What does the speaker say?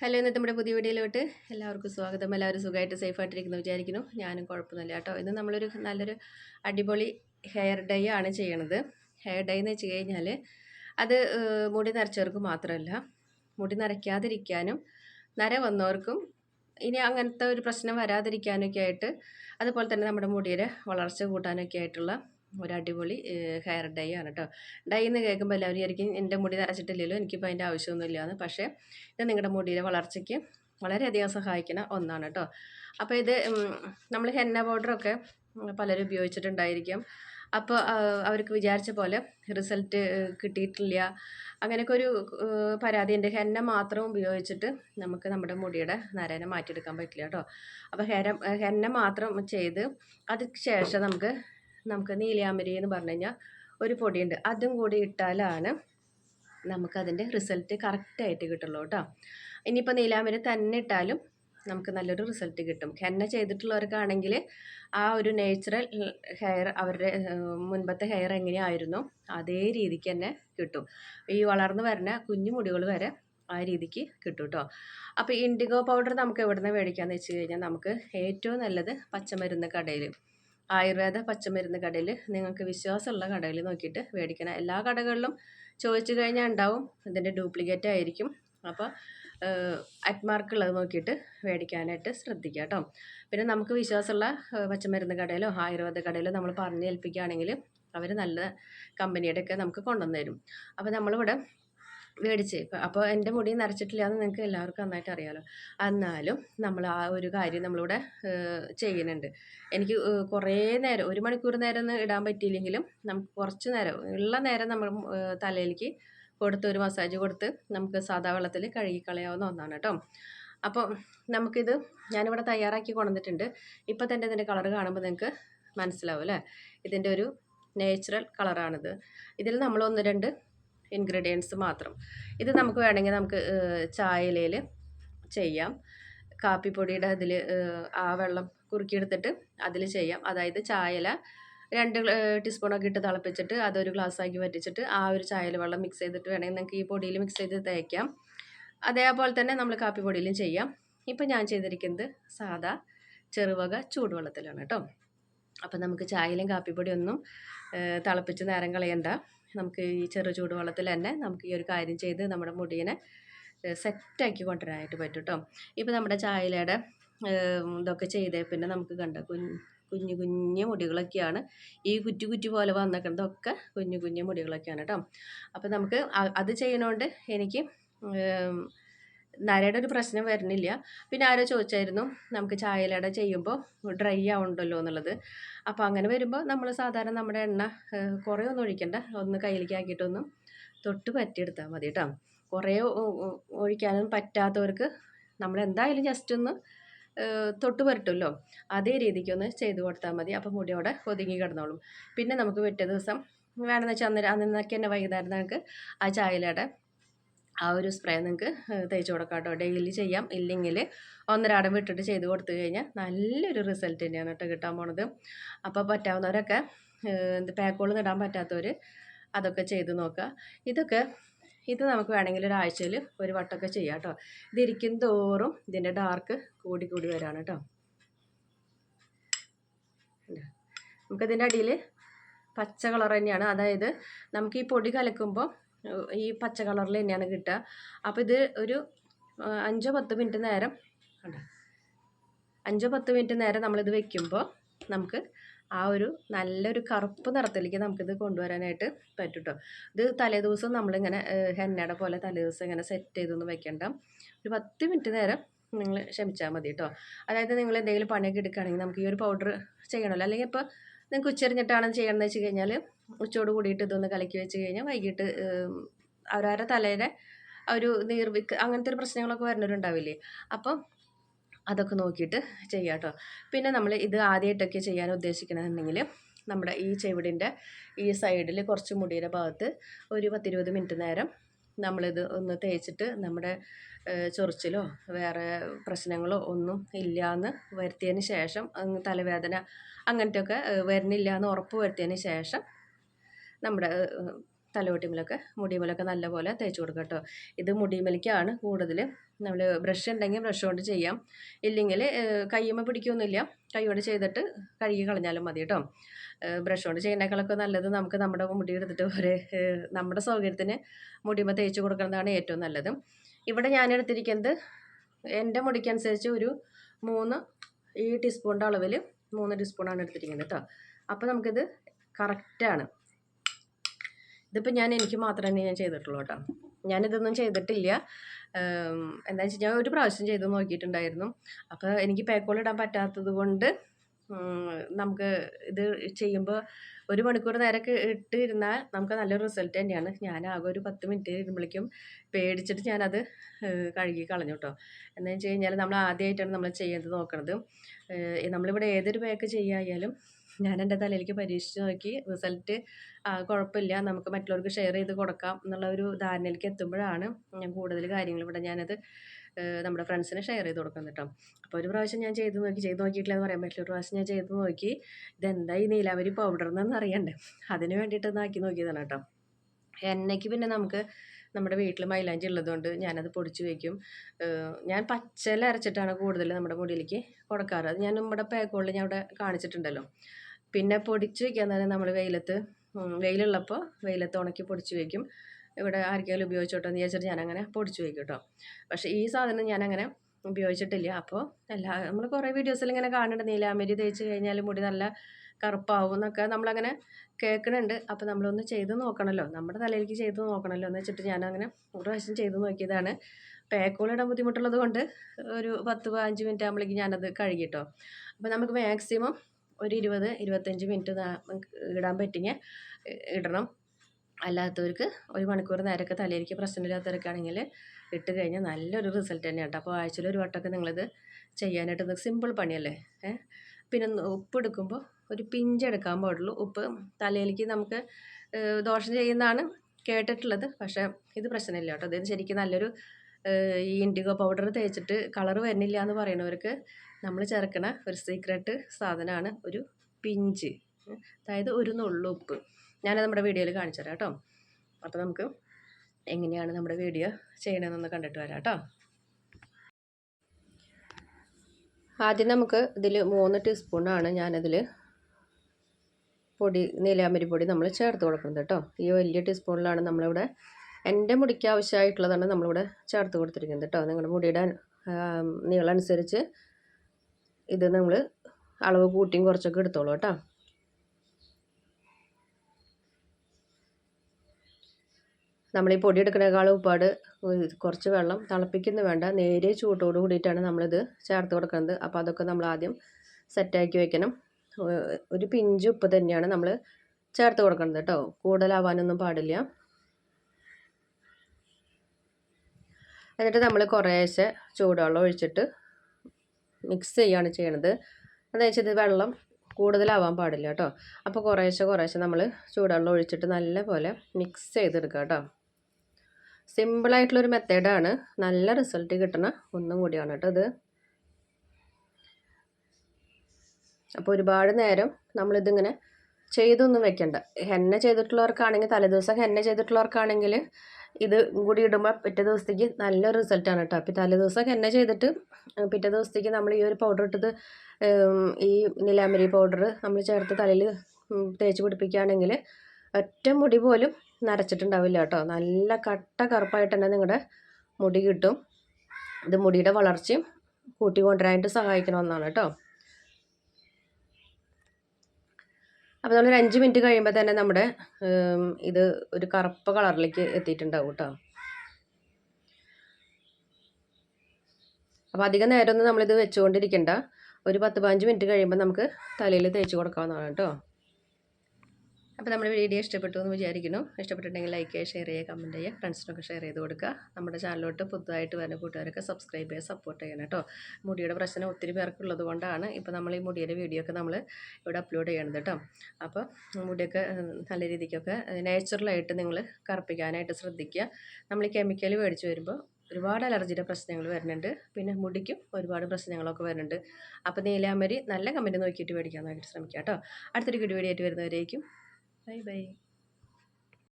Hello ഇന്നത്തെ നമ്മുടെ പുതിയ വീഡിയോയിലോട്ട് എല്ലാവർക്കും സ്വാഗതം. എല്ലാവരും സുഖമായിട്ട് സേഫായിട്ടിരിക്കുന്നു വിചാരിക്കുന്നു. ഞാനും കുഴപ്പമൊന്നുമില്ല കേട്ടോ. ഇന്ന് നമ്മളൊരു നല്ലൊരു അടിപൊളി ഹെയർ ഡൈ ആണ് ചെയ്യണത്. ഹെയർ ഡൈ എന്ന് വെച്ച് കഴിഞ്ഞാൽ അത് മുടി നരച്ചവർക്ക് മാത്രമല്ല മുടി നരയ്ക്കാതിരിക്കാനും നര വന്നവർക്കും ഇനി അങ്ങനത്തെ ഒരു പ്രശ്നം വരാതിരിക്കാനൊക്കെ ആയിട്ട് അതുപോലെ തന്നെ നമ്മുടെ മുടിയുടെ വളർച്ച കൂട്ടാനൊക്കെ ആയിട്ടുള്ള ഒരു അടിപൊളി ഹെയർ ഡൈ ആണ് കേട്ടോ ഡൈ എന്ന് കേൾക്കുമ്പോൾ എല്ലാവരും വിചാരിക്കും എന്റെ മുടി നരച്ചിട്ടില്ലല്ലോ എനിക്കിപ്പോൾ അതിന്റെ ആവശ്യമൊന്നുമില്ല എന്ന് പക്ഷേ ഇത് നിങ്ങളുടെ മുടിയുടെ വളർച്ചയ്ക്ക് വളരെയധികം സഹായിക്കുന്ന ഒന്നാണ് കേട്ടോ അപ്പോൾ ഇത് നമ്മൾ ഹെന്ന പൗഡറൊക്കെ പലരും ഉപയോഗിച്ചിട്ടുണ്ടായിരിക്കും. അപ്പോൾ അവർക്ക് വിചാരിച്ച പോലെ റിസൾട്ട് കിട്ടിയിട്ടില്ല. അങ്ങനെയൊക്കെ ഒരു പരാതി ഉണ്ട്. ഹെന്ന മാത്രം ഉപയോഗിച്ചിട്ട് നമുക്ക് നമ്മുടെ മുടിയുടെ നരനെ മാറ്റിയെടുക്കാൻ പറ്റില്ല കേട്ടോ അപ്പോൾ ഹെര ഹെന്ന മാത്രം ചെയ്ത് അതിന് ശേഷം നമുക്ക് നമുക്ക് നീലയാമരി എന്ന് പറഞ്ഞു കഴിഞ്ഞാൽ ഒരു പൊടിയുണ്ട്. അതും കൂടി ഇട്ടാലാണ് നമുക്കതിന്റെ റിസൾട്ട് കറക്റ്റായിട്ട് കിട്ടുള്ളൂ കേട്ടോ. ഇനിയിപ്പോൾ നീലാമരി തന്നെ ഇട്ടാലും നമുക്ക് നല്ലൊരു റിസൾട്ട് കിട്ടും. ഹെന്ന ചെയ്തിട്ടുള്ളവർക്കാണെങ്കിൽ ആ ഒരു നേച്ചുറൽ ഹെയർ അവരുടെ മുൻപത്തെ ഹെയർ എങ്ങനെയായിരുന്നു അതേ രീതിക്ക് തന്നെ കിട്ടും. ഈ വളർന്നു വരുന്ന കുഞ്ഞു മുടികൾ വരെ ആ രീതിക്ക് കിട്ടും കേട്ടോ. അപ്പോൾ ഇൻഡിഗോ പൗഡർ നമുക്ക് എവിടെ നിന്ന് മേടിക്കാമെന്ന് വെച്ച് കഴിഞ്ഞാൽ നമുക്ക് ഏറ്റവും നല്ലത് പച്ചമരുന്ന് കടയിൽ ആയുർവേദ പച്ചമരുന്ന് കടയിൽ നിങ്ങൾക്ക് വിശ്വാസമുള്ള കടയിൽ നോക്കിയിട്ട് മേടിക്കണം. എല്ലാ കടകളിലും ചോദിച്ചു കഴിഞ്ഞാൽ ഉണ്ടാവും. ഇതിന്റെ ഡ്യൂപ്ലിക്കേറ്റ് ആയിരിക്കും. അപ്പോൾ അറ്റ്മാർക്കുള്ളത് നോക്കിയിട്ട് മേടിക്കാനായിട്ട് ശ്രദ്ധിക്കുക കേട്ടോ. പിന്നെ നമുക്ക് വിശ്വാസമുള്ള പച്ചമരുന്ന് കടയിലോ ആയുർവേദ കടയിലോ നമ്മൾ പറഞ്ഞ് ഏൽപ്പിക്കുകയാണെങ്കിൽ അവർ നല്ല കമ്പനിയുടെ ഒക്കെ നമുക്ക് കൊണ്ടുവന്നു തരും. അപ്പോൾ നമ്മളിവിടെ മേടിച്ച്. അപ്പോൾ എന്റെ മുടി നരച്ചിട്ടില്ല എന്ന് നിങ്ങൾക്ക് എല്ലാവർക്കും നന്നായിട്ട് അറിയാമല്ലോ എന്നാലും നമ്മൾ ആ ഒരു കാര്യം നമ്മളിവിടെ ചെയ്യുന്നുണ്ട്. എനിക്ക് കുറേ നേരം ഒരു മണിക്കൂർ നേരം ഒന്നും ഇടാൻ പറ്റിയില്ലെങ്കിലും നമുക്ക് കുറച്ച് നേരം ഉള്ള നേരം നമ്മൾ തലയിലേക്ക് കൊടുത്ത് ഒരു മസാജ് കൊടുത്ത് നമുക്ക് സാധാ വെള്ളത്തിൽ കഴുകി കളയാവുന്ന ഒന്നാണ് കേട്ടോ. അപ്പോൾ നമുക്കിത് ഞാനിവിടെ തയ്യാറാക്കി കൊണ്ടുവന്നിട്ടുണ്ട്. ഇപ്പോൾ തന്നെ ഇതിന്റെ കളർ കാണുമ്പോൾ നിങ്ങൾക്ക് മനസ്സിലാവും അല്ലേ? ഇതിന്റെ ഒരു നേച്ചുറൽ കളറാണിത്. ഇതിൽ നമ്മൾ ഒന്ന് രണ്ട് ഇൻഗ്രീഡിയൻസ് മാത്രം. ഇത് നമുക്ക് വേണമെങ്കിൽ നമുക്ക് ചായയിലയിൽ ചെയ്യാം. കാപ്പിപ്പൊടിയുടെ അതിൽ ആ വെള്ളം കുറുക്കിയെടുത്തിട്ട് അതിൽ ചെയ്യാം. അതായത് ചായയില രണ്ട് ടീസ്പൂണൊക്കെ ഇട്ട് തിളപ്പിച്ചിട്ട് അതൊരു ഗ്ലാസ്സാക്കി വറ്റിച്ചിട്ട് ആ ഒരു ചായയിൽ വെള്ളം മിക്സ് ചെയ്തിട്ട് വേണമെങ്കിൽ നിങ്ങൾക്ക് ഈ പൊടിയിൽ മിക്സ് ചെയ്ത് തേക്കാം. അതേപോലെ തന്നെ നമ്മൾ കാപ്പിപ്പൊടിയിലും ചെയ്യാം. ഇപ്പം ഞാൻ ചെയ്തിരിക്കുന്നത് സാദാ ചെറുവക ചൂടുവെള്ളത്തിലാണ് കേട്ടോ. അപ്പം നമുക്ക് ചായയിലും കാപ്പിപ്പൊടിയൊന്നും തിളപ്പിച്ച് നേരം കളയണ്ട. നമുക്ക് ഈ ചെറു ചൂടുവെള്ളത്തിൽ തന്നെ നമുക്ക് ഈ ഒരു കാര്യം ചെയ്ത് നമ്മുടെ മുടിയെ സെറ്റാക്കി കൊണ്ടുവരാനായിട്ട് പറ്റും കേട്ടോ ഇപ്പോൾ നമ്മുടെ ചായലയുടെ ഇതൊക്കെ ചെയ്തേ പിന്നെ നമുക്ക് കണ്ട കുഞ്ഞ് കുഞ്ഞു മുടികളൊക്കെയാണ് ഈ കുറ്റി കുറ്റി പോലെ വന്നേക്കുന്നതൊക്കെ കുഞ്ഞു കുഞ്ഞു മുടികളൊക്കെയാണ് കേട്ടോ അപ്പോൾ നമുക്ക് അത് ചെയ്യണോണ്ട് എനിക്ക് നരയുടെ ഒരു പ്രശ്നം വരുന്നില്ല. പിന്നെ ആരോ ചോദിച്ചായിരുന്നു നമുക്ക് ചായലട ചെയ്യുമ്പോൾ ഡ്രൈ ആവുണ്ടല്ലോ എന്നുള്ളത്. അപ്പോൾ അങ്ങനെ വരുമ്പോൾ നമ്മൾ സാധാരണ നമ്മുടെ എണ്ണ കുറേ ഒന്നും ഒഴിക്കണ്ട. ഒന്ന് കയ്യിലേക്ക് ആക്കിയിട്ടൊന്നും തൊട്ട് പറ്റിയെടുത്താൽ മതി കേട്ടോ കുറേ ഒഴിക്കാനും പറ്റാത്തവർക്ക് നമ്മൾ എന്തായാലും ജസ്റ്റ് ഒന്ന് തൊട്ട് പറ്റുമല്ലോ അതേ രീതിക്ക് ഒന്ന് ചെയ്ത് കൊടുത്താൽ മതി. അപ്പോൾ മുടി അവിടെ ഒതുങ്ങി കിടന്നോളും. പിന്നെ നമുക്ക് പിറ്റേ ദിവസം വേണമെന്ന് വെച്ചാൽ അന്നേരം അന്നൊക്കെ തന്നെ വൈകുന്നേരം നമുക്ക് ആ ചായലയുടെ ആ ഒരു സ്പ്രേ നിങ്ങൾക്ക് തേച്ച് കൊടുക്കാം കേട്ടോ ഡെയിലി ചെയ്യാം. ഇല്ലെങ്കിൽ ഒന്നരാടം വിട്ടിട്ട് ചെയ്ത് കൊടുത്തു കഴിഞ്ഞാൽ നല്ലൊരു റിസൾട്ട് തന്നെയാണ് കേട്ടോ കിട്ടാൻ പോണത്. അപ്പോൾ പറ്റാവുന്നവരൊക്കെ എന്ത് പാക്കുകളൊന്നും ഇടാൻ പറ്റാത്തവർ അതൊക്കെ ചെയ്ത് നോക്കുക ഇതൊക്കെ ഇത് നമുക്ക് വേണമെങ്കിൽ ഒരാഴ്ചയിൽ ഒരു വട്ടമൊക്കെ ചെയ്യാം കേട്ടോ. ഇതിരിക്കും തോറും ഇതിന്റെ ഡാർക്ക് കൂടി കൂടി വരാണ് കേട്ടോ. നമുക്കതിന്റെ അടിയിൽ പച്ച കളർ തന്നെയാണ്. അതായത് നമുക്ക് ഈ പൊടി കലക്കുമ്പോൾ ഈ പച്ച കളറിൽ തന്നെയാണ് കിട്ടുക. അപ്പോൾ ഇത് ഒരു അഞ്ചോ പത്ത് മിനിറ്റ് നേരം അഞ്ചോ പത്ത് മിനിറ്റ് നേരം നമ്മളിത് വെക്കുമ്പോൾ നമുക്ക് ആ ഒരു നല്ലൊരു കറുപ്പ് നിറത്തിലേക്ക് നമുക്കിത് കൊണ്ടുവരാനായിട്ട് പറ്റും കേട്ടോ ഇത് തലേദിവസം നമ്മളിങ്ങനെ ഹെന്നയുടെ പോലെ തലേദിവസം ഇങ്ങനെ സെറ്റ് ചെയ്തൊന്നും വെക്കണ്ട. ഒരു പത്ത് മിനിറ്റ് നേരം നിങ്ങൾ ക്ഷമിച്ചാൽ മതി കേട്ടോ അതായത് നിങ്ങൾ എന്തെങ്കിലും പണിയൊക്കെ എടുക്കുകയാണെങ്കിൽ നമുക്ക് ഈ ഒരു പൗഡർ ചെയ്യണമല്ലോ. അല്ലെങ്കിൽ ഇപ്പോൾ നിങ്ങൾക്ക് ഉച്ചരിഞ്ഞിട്ടാണ് ചെയ്യണമെന്ന് വെച്ച് കഴിഞ്ഞാൽ ഉച്ചയോട് കൂടിയിട്ട് ഇതൊന്ന് കലക്കി വെച്ച് കഴിഞ്ഞാൽ വൈകിട്ട് അവരവരുടെ തലയുടെ ഒരു നീർവിക്ക് അങ്ങനത്തെ ഒരു പ്രശ്നങ്ങളൊക്കെ വരുന്നവരുണ്ടാവില്ലേ? അപ്പം അതൊക്കെ നോക്കിയിട്ട് ചെയ്യാം കേട്ടോ. പിന്നെ നമ്മൾ ഇത് ആദ്യമായിട്ടൊക്കെ ചെയ്യാൻ ഉദ്ദേശിക്കണമെന്നുണ്ടെങ്കിൽ നമ്മുടെ ഈ ചെവിടിന്റെ ഈ സൈഡിൽ കുറച്ച് മുടിയുടെ ഭാഗത്ത് ഒരു പത്തിരുപത് മിനിറ്റ് നേരം നമ്മളിത് ഒന്ന് തേച്ചിട്ട് നമ്മുടെ ചൊറിച്ചിലോ വേറെ പ്രശ്നങ്ങളോ ഒന്നും ഇല്ലയെന്ന് വരുത്തിയതിന് ശേഷം തലവേദന അങ്ങനത്തെയൊക്കെ വരുന്നില്ല എന്ന് ഉറപ്പ് വരുത്തിയതിന് ശേഷം നമ്മുടെ തലവെട്ടിമലൊക്കെ മുടിമലൊക്കെ നല്ലപോലെ തേച്ച് കൊടുക്കുക കേട്ടോ. ഇത് മുടിമലിക്കാണ് കൂടുതൽ നമ്മൾ ബ്രഷ് ഉണ്ടെങ്കിൽ ബ്രഷ് കൊണ്ട് ചെയ്യാം. ഇല്ലെങ്കിൽ കയ്യുമ്മ പിടിക്കൊന്നുമില്ല. കൈ കൊണ്ട് ചെയ്തിട്ട് കഴുകി കളഞ്ഞാലും മതി കേട്ടോ. ബ്രഷ് കൊണ്ട് ചെയ്യുന്നേക്കാളൊക്കെ നല്ലത് നമുക്ക് നമ്മുടെ മുടി എടുത്തിട്ട് ഒരു നമ്മുടെ സൗകര്യത്തിന് മുടിമ തേച്ച് കൊടുക്കുന്നതാണ് ഏറ്റവും നല്ലത്. ഇവിടെ ഞാൻ എടുത്തിരിക്കുന്നത് എന്റെ മുടിക്കനുസരിച്ച് ഒരു മൂന്ന് ഈ ടീസ്പൂണിന്റെ അളവിൽ മൂന്ന് ടീസ്പൂണാണ് എടുത്തിരിക്കുന്നത് കേട്ടോ. അപ്പോൾ നമുക്കിത് കറക്റ്റാണ് ഇതിപ്പോൾ ഞാൻ എനിക്ക് മാത്രമേ ഞാൻ ചെയ്തിട്ടുള്ളൂ കേട്ടോ. ഞാനിതൊന്നും ചെയ്തിട്ടില്ല. എന്താ വെച്ചാൽ ഞാൻ ഒരു പ്രാവശ്യം ചെയ്ത് നോക്കിയിട്ടുണ്ടായിരുന്നു. അപ്പോൾ എനിക്ക് പേക്കോൾ ഇടാൻ പറ്റാത്തത് കൊണ്ട് നമുക്ക് ഇത് ചെയ്യുമ്പോൾ ഒരു മണിക്കൂർ നേരമൊക്കെ ഇട്ട് ഇരുന്നാൽ നമുക്ക് നല്ലൊരു റിസൾട്ട് തന്നെയാണ്. ഞാൻ ആകെ ഒരു പത്ത് മിനിറ്റ് ഇരുമ്പോഴേക്കും പേടിച്ചിട്ട് ഞാനത് കഴുകി കളഞ്ഞു കേട്ടോ. എന്താണെന്ന് വെച്ച് കഴിഞ്ഞാൽ നമ്മൾ ആദ്യമായിട്ടാണ് നമ്മൾ ചെയ്യുന്നത് നോക്കുന്നത് നമ്മളിവിടെ ഏതൊരു പേക്ക് ചെയ്യായാലും ഞാൻ എന്റെ തലയിലേക്ക് പരീക്ഷിച്ച് നോക്കി. റിസൾട്ട് കുഴപ്പമില്ല നമുക്ക് മറ്റുള്ളവർക്ക് ഷെയർ ചെയ്ത് കൊടുക്കാം എന്നുള്ള ഒരു ധാരണയിലേക്ക് എത്തുമ്പോഴാണ് ഞാൻ കൂടുതൽ കാര്യങ്ങൾ ഇവിടെ ഞാനത് നമ്മുടെ ഫ്രണ്ട്സിന് ഷെയർ ചെയ്ത് കൊടുക്കുന്നത് കേട്ടോ. അപ്പോൾ ഒരു പ്രാവശ്യം ഞാൻ ചെയ്ത് നോക്കി ചെയ്ത് നോക്കിയിട്ടില്ല എന്ന് പറയാൻ പറ്റില്ല. ഒരു പ്രാവശ്യം ഞാൻ ചെയ്ത് നോക്കി ഇതെന്താ ഈ നീലാവരി പൗഡർ എന്നൊന്നും അറിയണ്ടേ അതിന് വേണ്ടിയിട്ട് ആക്കി നോക്കിയതാണ് കേട്ടോ. എണ്ണയ്ക്ക് പിന്നെ നമുക്ക് നമ്മുടെ വീട്ടിൽ മൈലാഞ്ചി ഉള്ളതുകൊണ്ട് ഞാനത് പൊടിച്ച് വയ്ക്കും ഞാൻ പച്ചല അരച്ചിട്ടാണ് കൂടുതൽ നമ്മുടെ മുടിയിലേക്ക് കൊടുക്കാറ്. അത് ഞാൻ നമ്മുടെ പേക്കോളിൽ ഞാൻ അവിടെ കാണിച്ചിട്ടുണ്ടല്ലോ. പിന്നെ പൊടിച്ച് വയ്ക്കാൻ തന്നെ നമ്മൾ വെയിലത്ത് വെയിലുള്ളപ്പോൾ വെയിലത്ത് ഉണക്കി പൊടിച്ച് വയ്ക്കും ഇവിടെ ആർക്കെങ്കിലും ഉപയോഗിച്ചോട്ടെ എന്ന് വിചാരിച്ചിട്ട് ഞാനങ്ങനെ പൊടിച്ച് വയ്ക്കും കേട്ടോ പക്ഷേ ഈ സാധനം ഞാനങ്ങനെ ഉപയോഗിച്ചിട്ടില്ല. അപ്പോൾ എല്ലാ നമ്മൾ കുറേ വീഡിയോസിൽ ഇങ്ങനെ കാണുന്നുണ്ട്. നീലാമരി തേച്ച് കഴിഞ്ഞാൽ മുടി നല്ല കറുപ്പാവും എന്നൊക്കെ നമ്മളങ്ങനെ കേൾക്കുന്നുണ്ട്. അപ്പോൾ നമ്മളൊന്ന് ചെയ്ത് നോക്കണമല്ലോ നമ്മുടെ തലയിലേക്ക് ചെയ്ത് നോക്കണമല്ലോ എന്ന് വെച്ചിട്ട് ഞാനങ്ങനെ ഒരു പ്രാവശ്യം ചെയ്ത് നോക്കിയതാണ്. പേക്കോളിടാൻ ബുദ്ധിമുട്ടുള്ളത് കൊണ്ട് ഒരു പത്ത് പതിനഞ്ച് മിനിറ്റ് ആകുമ്പോഴേക്കും ഞാനത് കഴുകിട്ടോ അപ്പോൾ നമുക്ക് മാക്സിമം ഒരു ഇരുപത് ഇരുപത്തഞ്ച് മിനിറ്റ് ഇടാൻ പറ്റിയെങ്കിൽ ഇടണം. അല്ലാത്തവർക്ക് ഒരു മണിക്കൂർ നേരമൊക്കെ തലയിലേക്ക് പ്രശ്നമില്ലാത്തവരൊക്കെ ആണെങ്കിൽ ഇട്ട് കഴിഞ്ഞാൽ നല്ലൊരു റിസൾട്ട് തന്നെയാണ് കേട്ടോ. അപ്പോൾ ആഴ്ചയിൽ ഒരു വട്ടമൊക്കെ നിങ്ങളിത് ചെയ്യാനായിട്ട് സിമ്പിൾ പണിയല്ലേ? ഏഹ് പിന്നെ ഉപ്പ് എടുക്കുമ്പോൾ ഒരു പിഞ്ചെടുക്കാൻ പാടുള്ളൂ. ഉപ്പ് തലയിലേക്ക് നമുക്ക് ദോഷം ചെയ്യുന്നതാണ് കേട്ടിട്ടുള്ളത്. പക്ഷേ ഇത് പ്രശ്നമില്ല കേട്ടോ. ഇത് ശരിക്കും നല്ലൊരു ഈ ഇൻഡിഗോ പൗഡർ തേച്ചിട്ട് കളർ വരുന്നില്ല എന്ന് പറയുന്നവർക്ക് നമ്മൾ ചേർക്കണ ഒരു സീക്രട്ട് സാധനമാണ് ഒരു പിഞ്ച്. അതായത് ഒരു നുള്ളുപ്പ് ഞാനത് നമ്മുടെ വീഡിയോയിൽ കാണിച്ചു തരാം കേട്ടോ. അപ്പോൾ നമുക്ക് എങ്ങനെയാണ് നമ്മുടെ വീഡിയോ ചെയ്യണമെന്നൊന്ന് കണ്ടിട്ട് വരാം കേട്ടോ. ആദ്യം നമുക്ക് ഇതിൽ മൂന്ന് ടീസ്പൂണാണ് ഞാനതിൽ പൊടി നീലാമ്പരി പൊടി നമ്മൾ ചേർത്ത് കൊടുക്കുന്നത് കേട്ടോ. ഈ വലിയ ടീസ്പൂണിലാണ് നമ്മളിവിടെ എന്റെ മുടിക്ക് ആവശ്യമായിട്ടുള്ളതാണ് നമ്മളിവിടെ ചേർത്ത് കൊടുത്തിരിക്കുന്നത് കേട്ടോ. നിങ്ങളുടെ മുടിയുടെ നീളം അനുസരിച്ച് ഇത് നമ്മൾ അളവ് കൂട്ടിയും കുറച്ചൊക്കെ എടുത്തോളൂ കേട്ടോ. നമ്മൾ ഈ പൊടി എടുക്കുന്നതിനേക്കാളും ഉപ്പാട് കുറച്ച് വെള്ളം തിളപ്പിക്കുന്ന വേണ്ട. നേരെ ചൂട്ടോട് കൂടിയിട്ടാണ് നമ്മളിത് ചേർത്ത് കൊടുക്കുന്നത്. അപ്പോൾ അതൊക്കെ നമ്മൾ ആദ്യം സെറ്റാക്കി വെക്കണം. ഒരു പിഞ്ച് ഉപ്പ് തന്നെയാണ് നമ്മൾ ചേർത്ത് കൊടുക്കുന്നത് കേട്ടോ. കൂടുതലാവാനൊന്നും പാടില്ല. എന്നിട്ട് നമ്മൾ കുറേശ്ശെ ചൂടുവെള്ളം ഒഴിച്ചിട്ട് മിക്സ് ചെയ്യുകയാണ് ചെയ്യണത്. എന്താ വെച്ചാൽ വെള്ളം കൂടുതലാവാൻ പാടില്ല കേട്ടോ. അപ്പോൾ കുറേശ്ശെ കുറേശ്ശെ നമ്മൾ ചൂടുവെള്ളം ഒഴിച്ചിട്ട് നല്ല പോലെ മിക്സ് ചെയ്തെടുക്കുക കേട്ടോ. സിമ്പിളായിട്ടുള്ളൊരു മെത്തേഡാണ് നല്ല റിസൾട്ട് കിട്ടണ ഒന്നും കൂടിയാണ് കേട്ടോ ഇത്. അപ്പോൾ ഒരുപാട് നേരം നമ്മളിതിങ്ങനെ ചെയ്തൊന്നും വെക്കണ്ട. ഹെന്ന ചെയ്തിട്ടുള്ളവർക്കാണെങ്കിൽ തലേദിവസം ഹെന്ന ചെയ്തിട്ടുള്ളവർക്കാണെങ്കിൽ ഇത് കൂടി ഇടുമ്പോൾ പിറ്റേ ദിവസത്തേക്ക് നല്ല റിസൾട്ടാണ് കേട്ടോ അപ്പോൾ തലേ ദിവസമൊക്കെ എന്നെ ചെയ്തിട്ട് പിറ്റേ ദിവസത്തേക്ക് നമ്മൾ ഈ ഒരു പൗഡർ ഇട്ടത് ഈ നിലാമരി പൗഡർ നമ്മൾ ചേർത്ത് തലയിൽ തേച്ച് പിടിപ്പിക്കുകയാണെങ്കിൽ ഒറ്റ മുടി പോലും നരച്ചിട്ടുണ്ടാവില്ല കേട്ടോ നല്ല കട്ട കറുപ്പായിട്ട് തന്നെ നിങ്ങളുടെ മുടി കിട്ടും. ഇത് മുടിയുടെ വളർച്ചയും കൂട്ടിക്കൊണ്ടുവരാനായിട്ട് സഹായിക്കണമെന്നാണ് കേട്ടോ അപ്പോൾ ഒരു അഞ്ച് മിനിറ്റ് കഴിയുമ്പോൾ തന്നെ നമ്മുടെ ഇത് ഒരു കറുപ്പ് കളറിലേക്ക് എത്തിയിട്ടുണ്ടാവും കേട്ടോ. അപ്പോൾ അധികം നേരമൊന്നും നമ്മളിത് വെച്ചുകൊണ്ടിരിക്കണ്ട. ഒരു പത്ത് പതിനഞ്ച് മിനിറ്റ് കഴിയുമ്പോൾ നമുക്ക് തലയിൽ തേച്ച് കൊടുക്കാവുന്നതാണ് കേട്ടോ. അപ്പോൾ നമ്മുടെ വീഡിയോ ഇഷ്ടപ്പെട്ടു എന്ന് വിചാരിക്കുന്നു. ഇഷ്ടപ്പെട്ടിട്ടുണ്ടെങ്കിൽ ലൈക്ക് ചെയ്യുക ഷെയർ ചെയ്യുക കമന്റ് ചെയ്യുക ഫ്രണ്ട്സിനൊക്കെ ഷെയർ ചെയ്ത് കൊടുക്കുക. നമ്മുടെ ചാനലിലോട്ട് പുതുതായിട്ട് വരുന്ന കൂട്ടുകാരൊക്കെ സബ്സ്ക്രൈബ് ചെയ്യുക സപ്പോർട്ട് ചെയ്യണം കേട്ടോ. മുടിയുടെ പ്രശ്നം ഒത്തിരി പേർക്കുള്ളത് കൊണ്ടാണ് ഇപ്പോൾ നമ്മൾ ഈ മുടിയുടെ വീഡിയോ ഒക്കെ നമ്മൾ ഇവിടെ അപ്ലോഡ് ചെയ്യണത് കേട്ടോ. അപ്പോൾ മുടിയൊക്കെ നല്ല രീതിക്കൊക്കെ നാച്ചുറലായിട്ട് നിങ്ങൾ കറുപ്പിക്കാനായിട്ട് ശ്രദ്ധിക്കുക. നമ്മൾ ഈ കെമിക്കൽ മേടിച്ച് വരുമ്പോൾ ഒരുപാട് അലർജിയുടെ പ്രശ്നങ്ങൾ വരുന്നുണ്ട്. പിന്നെ മുടിക്കും ഒരുപാട് പ്രശ്നങ്ങളൊക്കെ വരുന്നുണ്ട്. അപ്പോൾ നീലാമരി നല്ല കമ്പനി നോക്കിയിട്ട് മേടിക്കാൻ വേണ്ടിയിട്ട് ശ്രമിക്കാം കേട്ടോ. അടുത്തൊരു വീഡിയോ ആയിട്ട് വരുന്നവരേക്കും Bye.